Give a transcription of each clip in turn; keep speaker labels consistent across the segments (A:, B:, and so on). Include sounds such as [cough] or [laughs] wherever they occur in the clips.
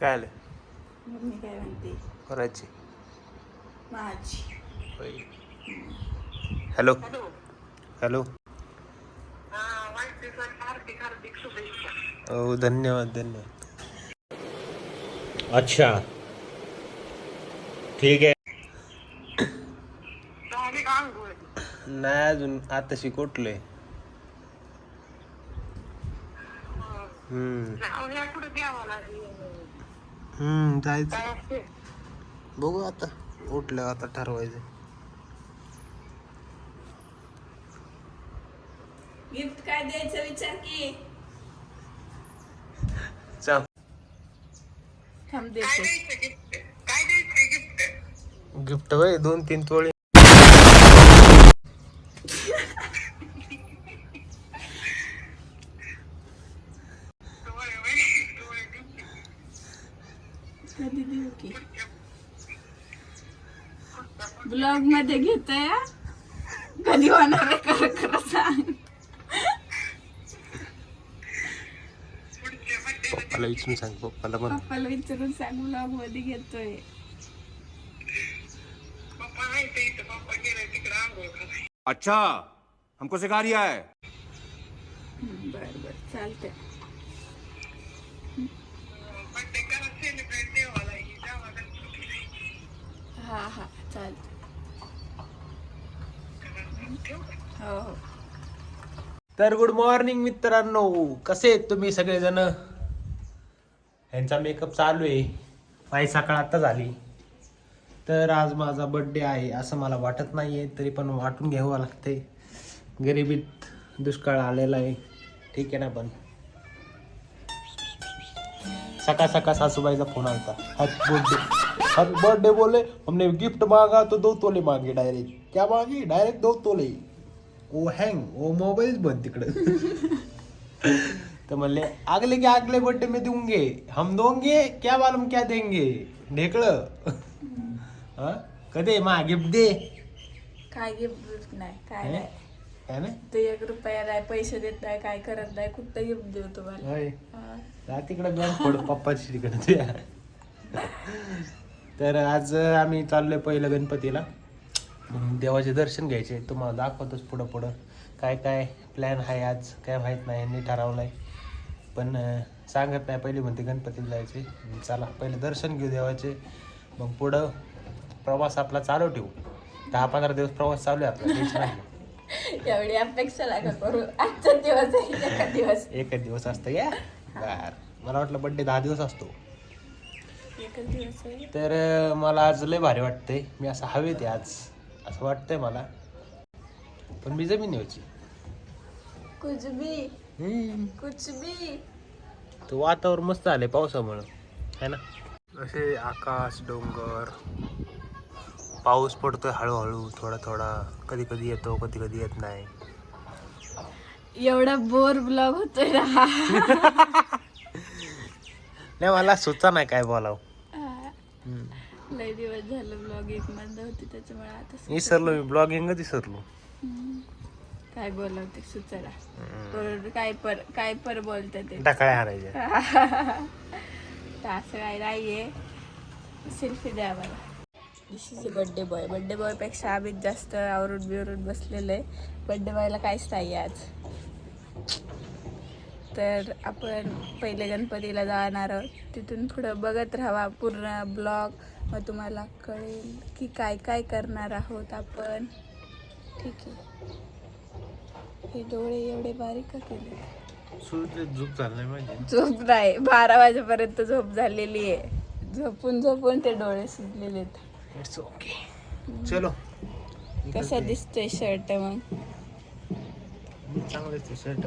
A: काय आलं?
B: मम्मी काय म्हणते?
A: करायची
B: माझी.
A: हॅलो. हॅलो. हो धन्यवाद धन्यवाद. अच्छा. ठीक आहे. नाही अजून आताशी कुठले? हम्म. हम्म जायचं. बघू आता उठलं आता ठरवायचं.
B: गिफ्ट काय द्यायचं विचार की?
A: चाल.
B: थांब देते.
A: गिफ्ट वय दोन तीन तोळे.
B: मध्ये घेतोय हा? कधी होणार आहे खरं खरं सांग
A: पप्पाला विचारून सांग पप्पाला पण
B: पप्पाला विचारून सांग ब्लॉग मध्ये घेतोय
C: अच्छा हमको सिखा रिया है।
B: हम्म, बर बर हा हा चालतंय
A: तर गुड मॉर्निंग मित्रांनो. कसे आहेत तुम्ही सगळेजण? ह्यांचा मेकअप चालू आहे. माझी सकाळ आता झाली. तर आज माझा बड्डे आहे असं मला वाटत नाही आहे तरी पण वाटून घ्यावं लागते गरिबीत दुष्काळ आलेला आहे. ठीक आहे ना पण. सकाळ सकाळ सासूबाईचा फोन आलता. हॅपी बर्थडे हॅपी बर्थडे बोले हमने गिफ्ट मांगा तो दो तोले मांगे डायरेक्ट क्या मांगे? डायरेक्ट दो तोले. ओ हँग ओ मोबाईल बंद तिकडं. [laughs] तर म्हणले अगले के अगले बर्थडे में दूंगे हम दोंगे क्या मालूम क्या देंगे. ढेकळं. [laughs] हा? कधी? मा गिफ्ट दे.
B: काय गिफ्ट नाही काय? नाही.
A: काय ना
B: तू एक रुपया नाही पैसे देत नाही काय करत नाही कुठं गिफ्ट देऊ तुम्हाला?
A: होय.
B: हा.
A: जा तिकडे बँक फोड पप्पाची तिकडे तुझ्या [laughs] तर आज आम्ही चाललोय पहिलं गणपतीला. मग देवाचे दर्शन घ्यायचे. तुम्हाला दाखवतोच पुढं पुढं. काय काय प्लॅन आहे आज? काय माहीत नाही यांनी ठरवलंय पण अं, सांगत नाही. पहिले म्हणते गणपतीला जायचे. चला पहिले दर्शन घेऊ देवाचे. मग पुढं प्रवास आपला चालू ठेवू. दहा पंधरा दिवस प्रवास चालू आहे आपला. [laughs] टेन्शन नाही.
B: एवढी अपेक्षा लागा करू. आजचा दिवस आहे एका दिवस.
A: एकच दिवस असतं या. बर. मला वाटलं बड्डे दहा दिवस असतो.
B: एकच दिवस आहे.
A: तर अं, मला आज लय भारी वाटतंय. मी असं हवेत आहे आज. असं वाटतंय मला. पण मी जमीन होची
B: कुछ भी. कुछ भी.
A: तो वातावरण मस्त आलंय पावसामुळं. है ना? असे आकाश डोंगर. पाऊस पडतोय हळूहळू थोडा थोडा कधी कधी येतो कधी कधी येत नाही.
B: एवढा बोर ब्लॉग होतोय ना. [laughs]
A: नाही मला सुचा नाही काय बोलाव.
B: लय दिवस झालं ब्लॉग एक बंद होती त्याच्यामुळे आता
A: विसरलो मी ब्लॉगिंग विसरलो.
B: काय बोलवते बरोबर काय पर काय पर बोलते ते.
A: ढकाळ्या हारायच्या. [laughs]
B: तर असं काय नाहीये. सेल्फी द्या मला this is birthday boy birthday बॉयपेक्षा आम्ही जास्त आवरून बिवरून बसलेलं आहे. बड्डे बॉयला काहीच नाही आज. तर आपण पहिले गणपतीला जाणार आहोत. तिथून पुढं बघत राहावा पूर्ण ब्लॉग मग तुम्हाला कळेल की काय काय करणार आहोत आपण. ठीक आहे. हे डोळे एवढे बारीक का केले?
A: सूर्य झोप झालं नाही माझी.
B: झोप नाही. बारा वाजेपर्यंत झोप झालेली आहे. झोपून झोपून ते डोळे सुजलेले आहेत.
A: इट्स ओके चलो.
B: कसा दिसतोय शर्ट मग?
A: चांगलं शर्ट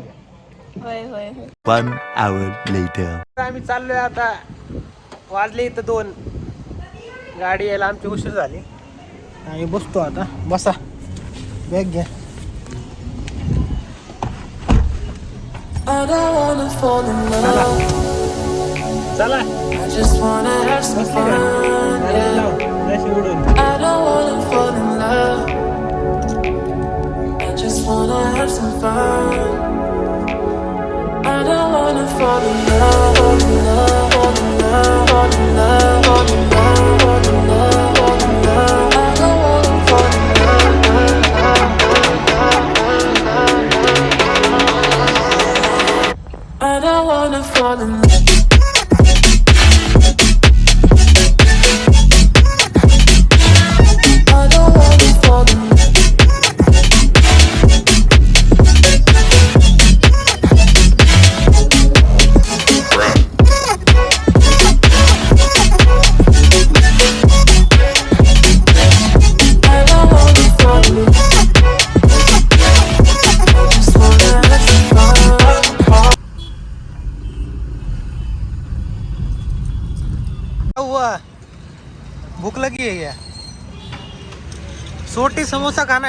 B: होय होय होय.
D: One hour later.
A: आम्ही चाललोय आता. वाजले इथं दोन. गाडी यायला आमची उशीर झाली आम्ही बसतो आता बसा बॅग घ्या. चला उडून
E: I don't wanna fall in love, fall in love. fall in love, fall in love,
A: falling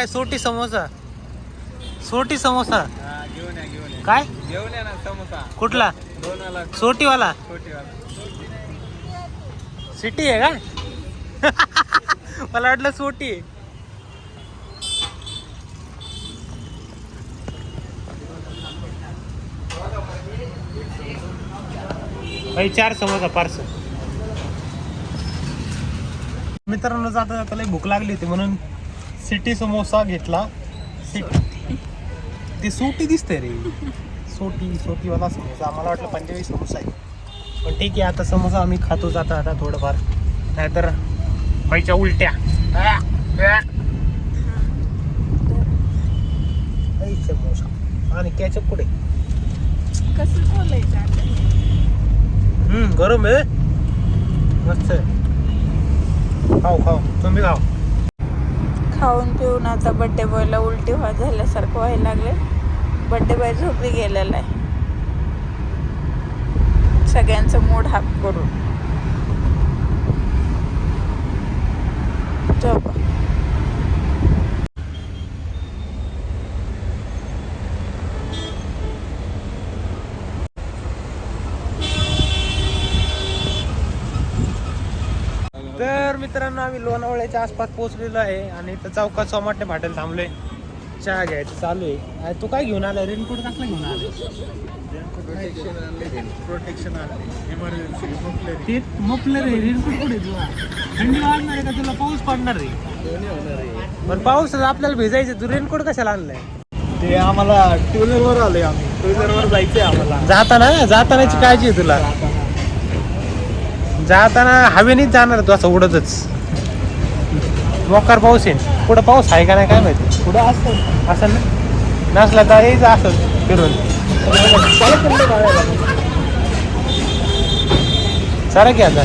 A: काय? सोटी समोसा. सोटी समोसा. सोटी समोसा काय?
F: घेऊन या ना समोसा
A: कुठला?
F: दोन
A: सोटी वाला सिटी आहे का? [laughs] मला वाटलं सोटी आहे. भाई चार समोसा पार्सल. मित्रांनो जाता जाता लई भूक लागली होती म्हणून सिटी समोसा घेतला. सिटी ते सोटी दिसते रे. सोटी सोटीवाला समोसा. आम्हाला वाटलं पंजाबी समोसा आहे. पण ठीक आहे आता समोसा आम्ही खातो जाता आता थोडंफार. नाहीतर व्हायच्या उलट्या. समोसा. आणि कॅचअप पुढे
B: कसं बोलायचं
A: गरम आहे. मस्त खाऊ खाऊ. तुम्ही खाऊ.
B: खाऊन पिऊन आता बड्डे बॉयला उलटी व्हा झाल्यासारखं व्हायला लागले. बड्डे बॉय झोपी गेलेला आहे. सगळ्यांचं मूड हाफ करून. झोपा
A: तर मित्रांनो आम्ही लोणावळ्याच्या आसपास पोहोचलेलो आहे आणि इथं चौकात सोमाटे फाटेल थांबलोय. चहा घ्यायचं चालू आहे. आणि तू काय घेऊन आला रेनकोट टाकला घेऊन आला
F: प्रोटेक्शन आणले प्रोटेक्शन आणले इमर्जन्सी
A: ते मफलर आहे रेनकोट कुठे तुला? थंडी वाजणार आहे का तुला? पाऊस पडणार आहे.
F: दोन्ही होणार आहे
A: पण पाऊस आपल्याला भिजायचं तू रेनकोट कशाला आणलाय?
F: ते आम्हाला टू वर आलोय आम्ही. टू वर जायचंय आम्हाला.
A: जाताना जातानाची काळजी आहे तुला. जाताना हवेनेच जाणार तू असं उडतच. मोकार पाऊस आहे पुढं पाऊस आहे का नाही काय माहिती?
F: पुढे असतं.
A: असं ना? नसला तर यायचं असं फिरून. सारा की आता?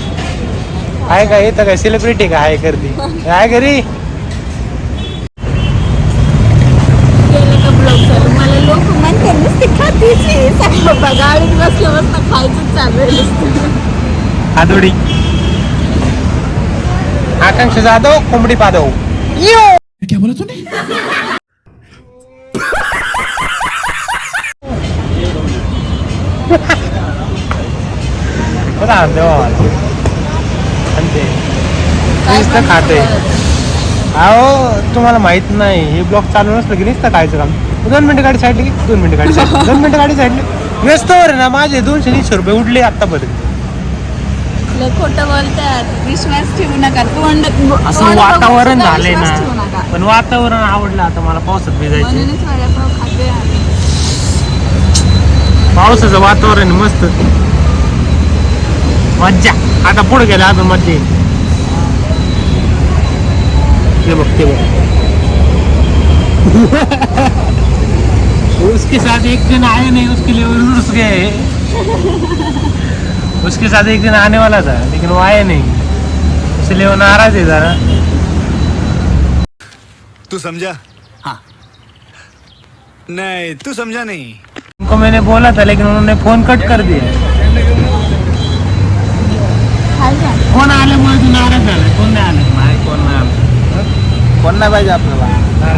A: आहे का येतं काय सेलिब्रिटी का आहे करती आहे घरी?
B: लोक म्हणते गाडीत बसलं बसलं खायचं चालू आहे
A: आदोडी. आकांक्षा जाधव कोंबडी पादव. बघा देवा ते नुसतं खाते. अहो तुम्हाला माहीत नाही हे ब्लॉक चालू नसलं की नुसतं खायचं काम. दोन मिनिटं गाडी साईडली की दोन मिनिटं गाडी साईड दोन मिनिटं गाडी साईडली. व्यस्तवर ना माझे दोनशे तीनशे रुपये उडले आतापर्यंत.
B: लय खोटं बोलतात. विश्वास ठेवू नका. तोंड
A: असं
B: तोंड बघून
A: वातावरण
B: सुद्धा
A: झालंय
B: विश्वास ठेवू
A: ना
B: नका.
A: पण वातावरण आवडलं आता मला पावसात भिजायचे.
B: म्हणूनच वडापाव खाते आम्ही.
A: पावसाचं वातावरण आहे मस्त. मज्जा. आता पुढे गेला अजून मज्जा येईल. ते बघ ते बघ. [laughs] उसके साथ एक दिन आए नहीं उसके लिए रुस गए उसके साथ एक दिन आने वाला था लेकिन वो आए नहीं। इसलिए वो नाराज़ है जरा।
D: तू समझा? हाँ। नहीं तू समझा नहीं।
A: उनको मैंने बोला था लेकिन उन्होंने फ़ोन कट कर दिया। आल्यामुळे तू नाराज़ झाला फ़ोन नाही आला?
F: नाही कोण नाही आलं. कोण नाही पाहिजे आपल्याला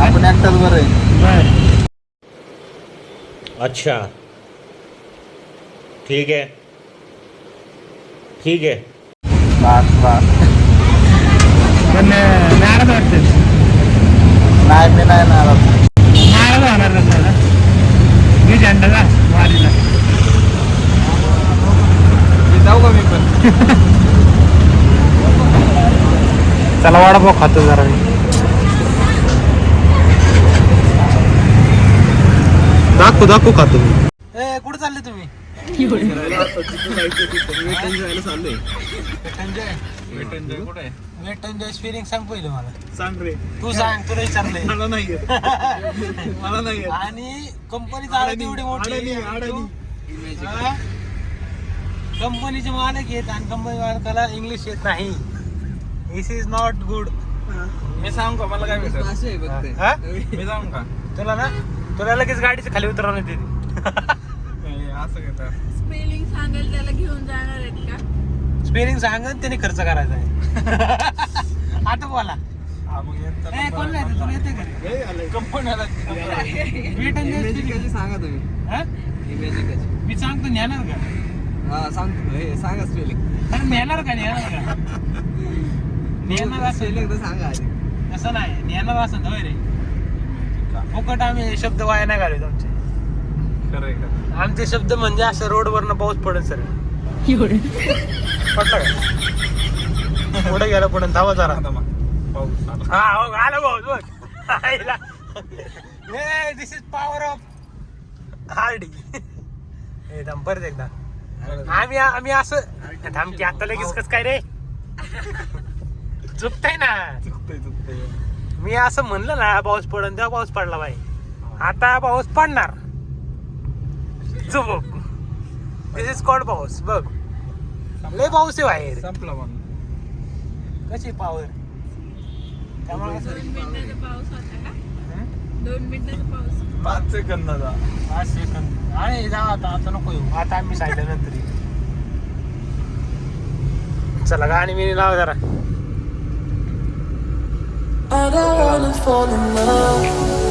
F: आपण एकटाच बरं आहे
G: अच्छा। ठीक है। ठीक है
F: बस बस.
A: पण नाराज वाटते
F: नाही मी नाही नाराज.
A: नाराज होणार ना तुला मी झेंडा का वारीला.
F: जाऊ का मी पण?
A: चला वडापाव खातो जरा मी. दाखव दाखव खातो मी. ए कुठे चालले तुम्ही? फिलिंग सांग पहिलं मला.
F: सांग रे.
A: तू सांग तुला विचारलंय.
F: मला नाही येत. मला नाही येत.
A: आणि कंपनी चालत एवढी मोठी? कंपनीचे मालक आहेत आणि कंपनी मालकाला इंग्लिश येत नाही. दिस इज नॉट गुड
F: मी सांगू का? मला काय भेटत?
A: हा?
F: मी सांगू का?
A: तुला ना? तुला लगेच गाडीच्या खाली उतरवण्यात येते.
F: असं घेतात
B: स्पेलिंग सांगेल त्याला घेऊन जाणार आहेत का?
A: स्पेलिंग सांगत त्याने खर्च करायचा आहे. [laughs] आता बोला.
F: हा, मग येत तर
A: ए, कोण नाही येत? तुला येते
F: आलंय. कंपन्याला
A: वेट
G: सांगा तुम्ही. इमेजिकच
A: मी सांगतो नेणार का?
G: हा सांगतो. हे सांगा स्पेलिंग
A: अरे नेणार का नेणार का? नेणार असेल
G: स्पेलिंग तर सांगा आधी.
A: तसं नाही नेणार असेल होय रे. फुकट आम्ही शब्द वाया नाही घालत आमचे.
F: खरं
A: आमचे शब्द म्हणजे असं रोडवरनं पाऊस पडेल सर. पडला का? पुढे गेला पुढे धावा जरा.
F: आता मग. पाऊस आला.
A: हा हो आला पाऊस बघ this is power of Hardy. ए थांब परत एकदा. आम्ही आम्ही असं थांब की आता लगेच कस काय रे? चुकताय ना.
F: चुकतंय चुकतंय.
A: मी असं म्हणलं ना पाऊस पडन तेव्हा पाऊस पडला बाई. आता पाऊस पडणार. जो बघ दिस इज कॉल्ड पाऊस बघ. लय पाऊस आहे बाहेर.
F: संपला मग.
A: कशी पावर त्यामुळे असं-
B: दोन मिनिटाचा पाऊस होता का? दोन मिनिटाचा पाऊस.
F: पाच सेकंदाचा
A: पाच सेकंद अरे जा आता आता नको येऊ. आता आम्ही सांगितलं नंतर येऊ. चला गाणी बिणी लावा जरा.
E: I don't wanna fall in love.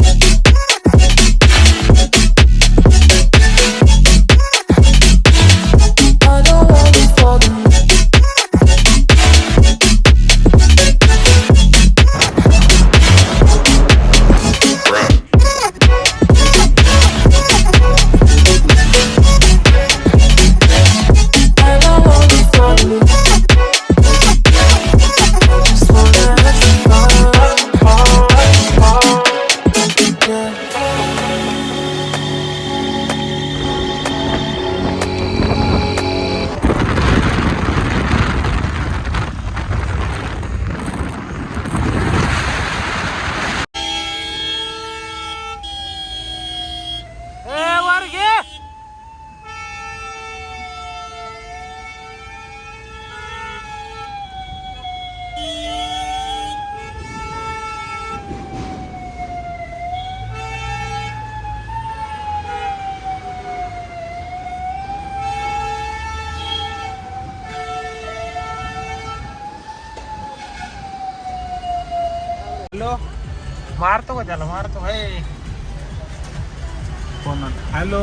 A: Hello. मारतो का त्याला? मारतो. हे.
F: Phone hello.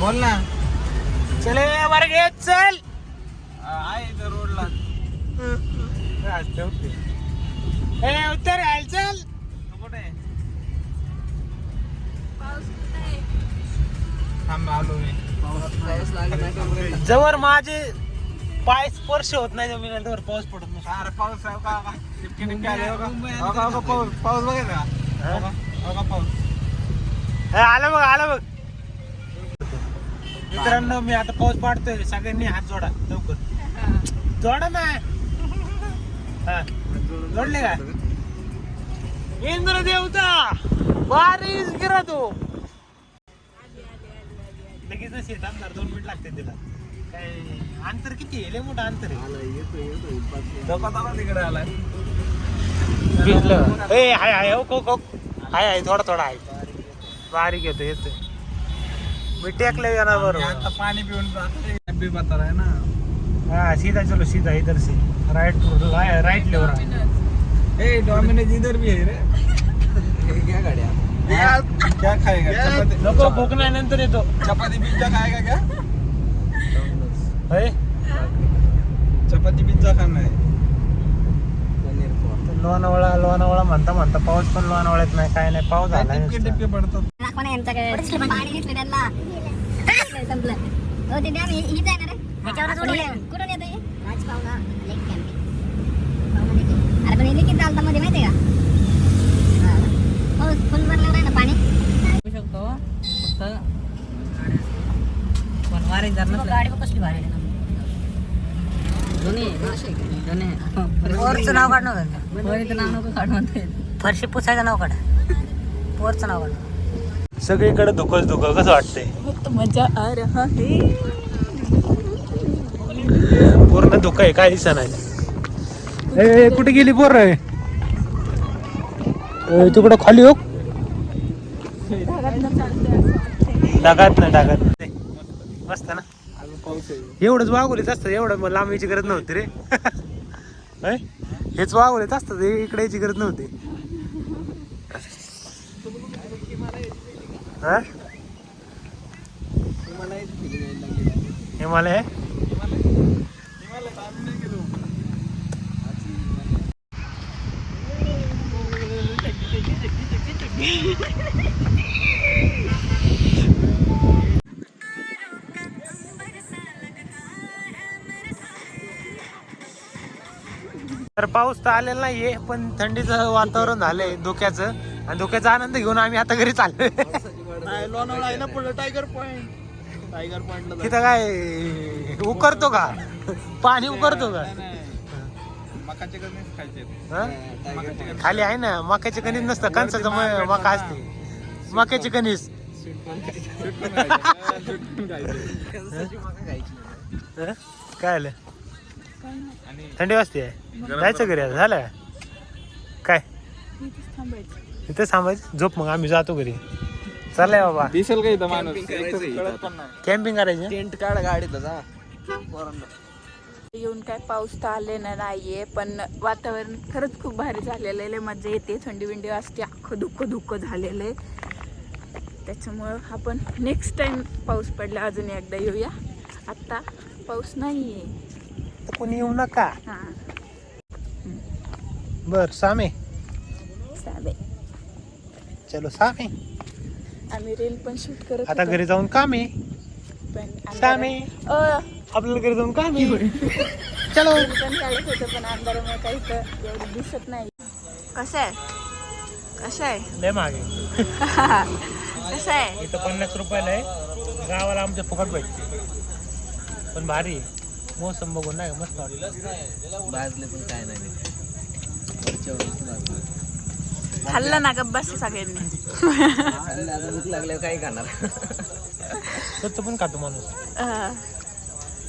F: बोल ना.
A: चले वर घे चल.
F: आहे इथं रोडला.
A: ए उत्तर आहे चल.
F: कुठे थांब आलो मी.
A: जवळ माझे पाय स्पर्श होत नाही जमिनीला तर पाऊस पडत नाही
F: अरे पाऊस आहे का टिपके टिपके आले हो का? हो का, हो का, पाऊस पाऊस बघायचा का? हो? का? हो का पाऊस.
A: हे, आलं बघ आलं बघ. मित्रांनो मी आता पाऊस पाडतोय. सगळ्यांनी हात जोडा लवकर. जोडा ना. हा, जोडले का? इंद्र देवता बारीस गिरा तू. लगेच नसेल थांबणार दोन मिनिट लागते तिला. काय अंतर किती आहे? लय मोठं अंतर आहे.
F: तिकडे आलाय
A: भिजलं. ए हाय हाय हो को को हाय हाय थोडा थोडा आहे बारीक येतो येतोय. मी टेकले येणार बरोबर
F: आता पाणी पिऊन. बी आहे ना.
A: हाँ सीधा चलो सीधा इधर से. राइट राइट ले रहा
F: ए डॉमिनोज इधर भी है रे.
G: हे घ्या गाड्या.
F: क्या खाएगा? चपाती
A: नको कोकणा नंतर येतो.
F: चपाती पिज्जा खाएगा क्या?
A: होय
F: चपाती है
G: पनीर पोहा.
A: लोणावळा लोणावळा म्हणता म्हणता पाऊस पण लोणावळ्यात नाही काय नाही पाऊस झाला
F: टिपके टिपके पडतात.
H: दाखवा ना यांच्याकडे पाणी घेतलं त्यांना. संपलं. हो ते डॅम हीच आहे ना रे. कुठून कुठून येतं हे राजपावना लेक कॅम्पिंग. पावना लेक. आहे. अरे पण हे किती चालतं मध्ये माहिती आहे का? हा. पाऊस फुल ना पाणी?
I: शकतो. फक्त पण वारे जर गाडी कसली भारी दोन्ही दोन्ही पोरचं नाव काढ पोरीचं नाव नको काढ म्हणते फरशी पुसायचं नाव काढ. पोरचं नाव काढ.
A: सगळीकडे धुकच धुक कसं वाटतंय?
B: बहुत मजा आ रहा है.
A: पूर्ण धुक आहे काय दिसा नाही. ए कुठे गेली पोर? तिकडं खाली हो? टाकात ना टाकात मस्त ना? एवढंच वागवलेच असतं एवढं मग लांब यायची गरज नव्हती रे. होय? हेच वागवलेच असतात हे इकडे यायची गरज नव्हती. हा? हिमालय तर पाऊस तर आलेला नाहीये पण थंडीचं वातावरण झालंय धोक्याचं. आणि धोक्याचा आनंद घेऊन आम्ही आता घरी चाललोय.
F: लोणावळा आहे ना पुढे टायगर पॉइंट टायगर पॉइंटला
A: तिथं काय उकरतो का? पाणी उकरतो का?
F: मकाचे कणीस खायचे
A: हा?
F: मकाचे कणीस
A: खाली आहे ना मक्याचे कणीस नसतं कणसाचं मका असते. मक्याचे कणीस? [laughs] काय आलं? थंडी वाजते. जायचं घरी आता झालं? काय? इथे थांबायचं. झोप मग आम्ही जातो घरी. चाललंय बाबा.
F: दिसेल का इथं माणूस?
A: कॅम्पिंग करायची
G: टेंट काढ जा पोरांना.
B: येऊन काय पाऊस तर आले ना नाहीये पण वातावरण खरंच खूप भारी झालेलं आहे. लय मजा येते. थंडी बिंडी असते अख्खं धुकं धुकं झालेलं आहे. त्याच्यामुळं आपण नेक्स्ट टाइम पाऊस पडला अजून एकदा येऊया. आत्ता पाऊस नाही आहे
A: कोणी येऊ नका.
B: हां.
A: बर सामे.
B: चालेल
A: चलो सामे.
B: आम्ही रील पण शूट करत
A: आता घरी जाऊन काम आहे
B: पण
A: सामे.
B: अ,
A: आपल्याला घरी जाऊन काम आहे [laughs] चलो.
B: रील पण काढत होतं पण अंधारामुळे काही एवढं दिसत नाही. कसं आहे? कसं आहे?
A: लय मागे.
B: कसं आहे?
A: इथं पन्नास रुपयाला आहे. गावाला आमच्या फुकट भेटते. पण भारी आहे. मोसम बघून नाही मस्त वाटलं
G: भाजले पण काय नाही.
B: खाल्लं ना गप्प बस सगळ्यांनी.
G: भूक लागल्यावर काय खाणार.
A: स्वच्छ पण खातो माणूस.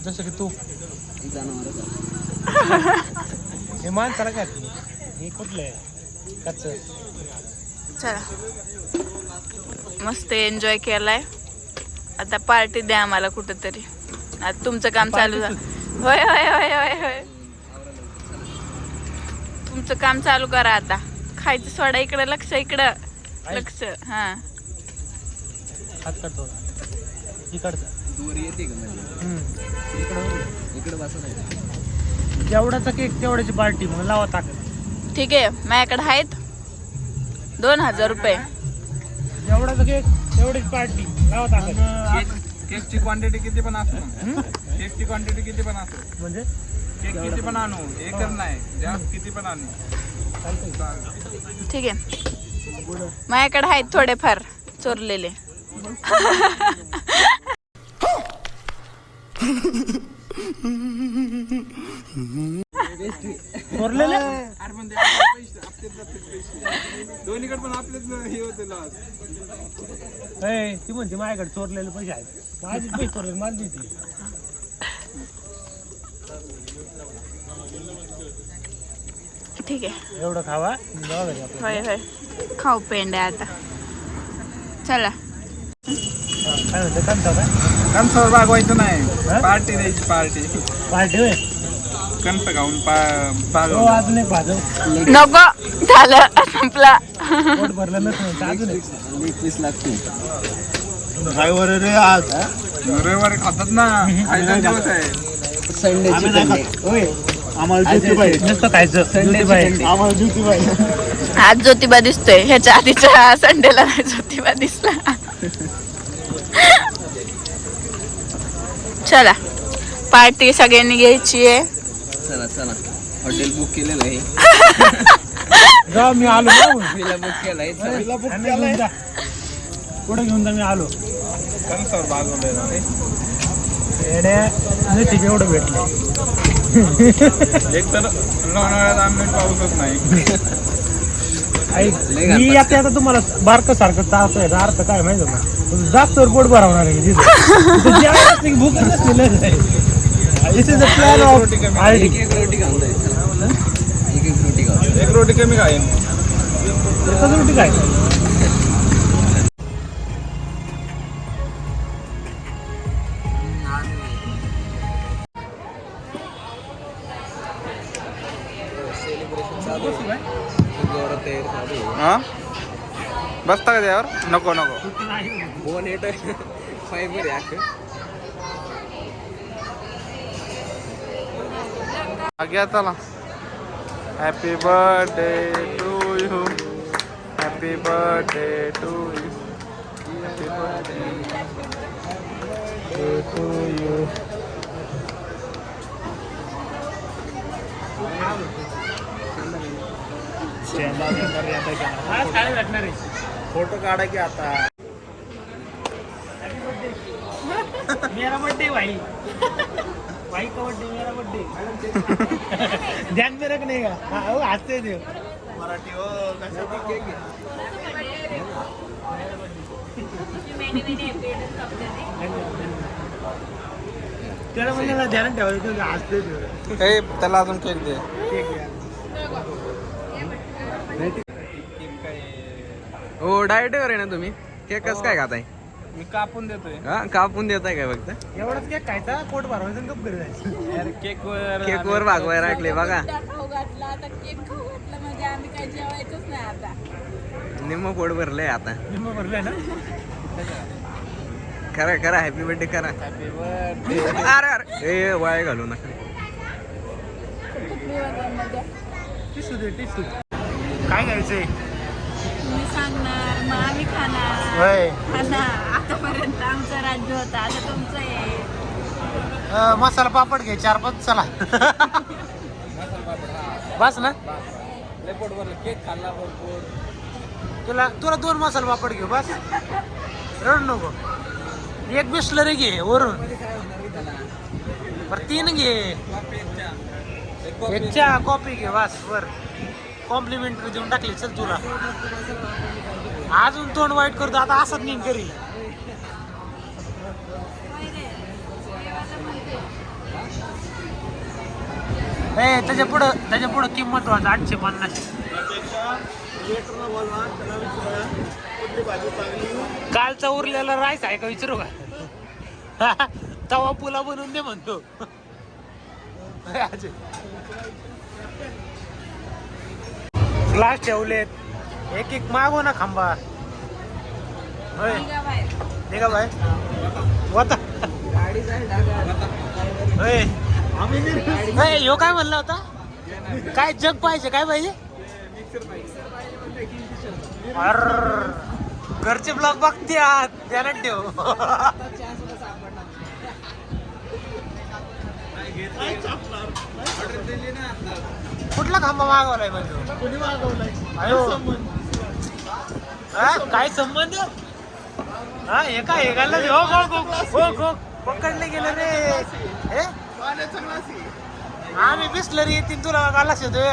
A: जसं की तू.
G: जनावर
A: हे माणसाला काय हे कुठलं आहे? कच्च.
B: चला. मस्त एन्जॉय केलाय. आता पार्टी द्या आम्हाला कुठंतरी. आता तुमचं काम चालू झालं. होय होय होय होय होय. तुमचं काम चालू करा आता. खायचं सोडा इकडं लक्ष इकडं. लक्ष हा.
A: हात काढतो इकडचा.
G: दूर येते का मध्ये
A: हम्म. इकडं
G: इकडे बसत आहे
A: जेवढाचा केक तेवढ्याची पार्टी मग लावा ताकद.
B: ठीक आहे माझ्याकडे आहेत दोन हजार रुपये.
A: जेवढाचा केक तेवढीच पार्टी लावा
F: केक केकची क्वांटिटी किती पण असो केकची क्वांटिटी किती पण असो.
A: म्हणजे?
F: केक किती पण आणू एकच नाही. जास्त किती पण आणू.
B: ठीक आहे. माझ्याकडे आहेत थोडेफार चोरलेले.
A: चोरलेले? [laughs]
F: अरे पण ते आपले पैसे आपले जातील पैसे. दोन्हीकडे पण आपलेच हे होते लॉस
A: ए, ती म्हणते माझ्याकडे चोरलेले पैसे आहेत. माझे पैसे चोरलेले माझी देते.
B: ठीक आहे.
A: एवढं खावा. जावा घरी आपलं.
B: होय होय. खाऊ पेंड्या आता. चला.
A: काय म्हणतो कणसा काय
F: भागवायचं
A: हा?
F: नाही. पार्टी द्यायची पार्टी.
A: पार्टी होय?
F: कणस खाऊन पा
A: हो अजून एक भाजव
B: नको झालं संपला.
A: पोट भरलं नसतं अजून एक.
G: एक पीस लागते
A: ड्रायव्हर रे आज.
F: रविवारी खातात ना. खायचा दिवस आहे.
G: संडेची संडे
A: होय. आम्हाला ज्योतिबाई नुसतं खायचं. ज्योतिबाई आम्हाला ज्योतिबाई
B: आज ज्योतिबा दिसतोय. ह्याच्या आधीच्या संडेला नाही ज्योतिबा दिसला. चला. पार्टी सगळ्यांनी घ्यायची आहे.
G: चला चला. हॉटेल बुक केलेलं आहे.
A: जा मी आलो ना.
G: विला बुक केलाय.
A: आणि घेऊन जा. पुढे घेऊन जा मी आलो.
F: कणसावर
A: येड्या ठीक एवढं भेटलं.
F: एक तर लोणावळ्यात आंबेट पाऊसच नाही.
A: मी. आता आता तुम्हाला बारकं सारखं चालतोय याचा अर्थ काय माहिती का? जास्त पोट भरवणार आहे भूक नसलेलं This is the plan of
G: एक
A: RD.
G: एक रोटी खाऊन जायचं. एक एक रोटी खाऊ
F: एक रोटी कमी खाईन.
A: एकच रोटी काय?
G: गौरव तयार चालू आहे.
F: हा? बसता का त्यावर? नको नको.
G: फोन येत फायबर आहे अख्खं.
F: हा घ्या चला happy birthday to you happy birthday to you happy birthday to you photo काढा की आता.
A: मेरा बर्थडे भाई. भाई का बर्थडे मेरा बर्थडे ध्यान में रखने का हाँ, वो हंसते थे।
F: मराठी हो
A: त्याला म्हणजे ध्यान ठेवायचं ते हसते ते
F: हे त्याला अजून केक दे.
A: ठीक आहे
G: हो डाएट आहे ना तुम्ही. केक कसं काय खाताय?
F: मी कापून देतोय.
G: हा कापून देताय काय फक्त?
A: एवढंच केक खायचा पोट भरवायचं आणि गप घरी जायचं.
F: यार केक वर
G: केक वर भागवाय राखले बघा.
B: खाऊ घातला आता केक खाऊ घातला म्हणजे आम्ही काय जेवायचंच नाही आता.
G: निम्म पोट भरलंय आता.
A: निम्म भरलंय ना?
G: करा करा हॅपी बर्थडे करा
F: हॅपी बर्थडे
G: अरे अरे ए वाया घालू नका.
A: दे काय घ्यायचंय?
B: मी सांगणार मग आम्ही खाणार.
A: होय.
B: आतापर्यंत आमचं राज्य होतं. आता तुमचं आहे.
A: अं, मसाला पापड घे चार पाच चला. बस ना.
F: लय केक खाल्ला भरपूर
A: तुला तुला दोन मसाला पापड घेऊ बस. रड नको. एक बिस्लरी घे वरून. बरं तीन घे. एक चहा कॉफी घे बस वर. कॉम्प्लिमेंटरी देऊन टाकली चल तुला. अजून तोंड वाईट करतो आता असंच नाही करील ए त्याच्या पुढं त्याच्या पुढं किंमत वाज आठशे पन्नास. कालचा उरलेला राईस आहे का विचारू का? [laughs] तवा पुला बनवून दे म्हणतो. ग्लास ठेवलेत. एक एक मागव ना खांबा. निघा बाय होता. होय होय, काय म्हणला होता? काय जग पाहिजे काय पाहिजे? घरचे ब्लॉग बघते आहात ध्यानात ठेव. कुठला खांबा मागवलाय म्हणजे कुणी मागवलाय? हा, काय संबंध? हा हे काय हे घाललं हो हो गो पकडले गेलं रे. हे? आम्ही बिसलरी येतील तुला गालाच येतोय.